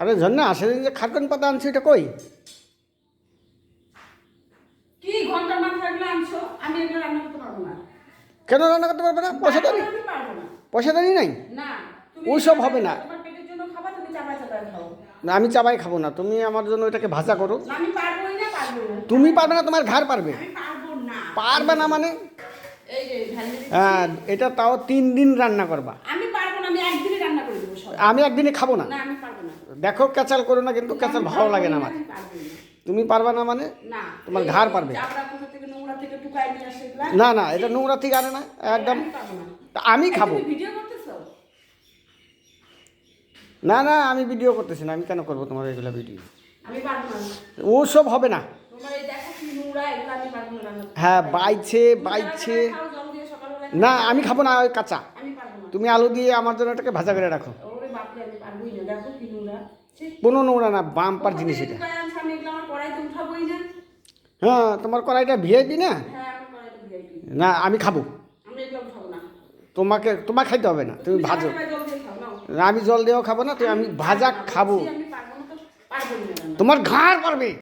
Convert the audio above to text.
আরে ঝর্ণা সেদিন যে খাটকন পাতা আনছি এটা কই? কি ঘণ্টা মাথা এগুলো আনছো? আমি এগুলো রান্না করতে পারব না। কেন রান্না করতে পারবে না? পয়সা পারব পয়সা দাঁড়ি নাই। না ওইসব হবে না। না আমি চাবাই খাব না। তুমি আমার জন্য এটাকে ভাজা করো। আমি পারবোই না পারব। না তুমি পারবে না তোমার ঘর পারবে। আমি পারব না। পারবে না মানে? এই যে হ্যাঁ এটা তাও তিন দিন রান্না করবা। আমি পারব না আমি একদিনে রান্না করে দেবো আমি একদিনে খাব না। দেখো ক্যাচাল করো না কিন্তু ক্যাচাল ভালো লাগে না আমার। তুমি পারবা না মানে? তোমার ঘাড় পারবে। না না এটা নোংরা থেকে আনে না একদম। আমি খাব। না না আমি ভিডিও করতেছি না আমি কেন করব তোমার এগুলো ভিডিও ও সব হবে না। হ্যাঁ বাইছে বাইছে। না আমি খাব না ওই কাঁচা। তুমি আলু দিয়ে আমার জন্য এটাকে ভাজা করে রাখো। কোনো নোংরা না বাম্পার জিনিস এটা। হ্যাঁ তোমার কড়াইটা ভিআইপি না? না, আমি খাব। তোমাকে তোমার খাইতে হবে না, তুমি ভাজো। আমি জল দিয়েও খাব না, তুমি আমি ভাজা খাব। তোমার ঘাড় পারবে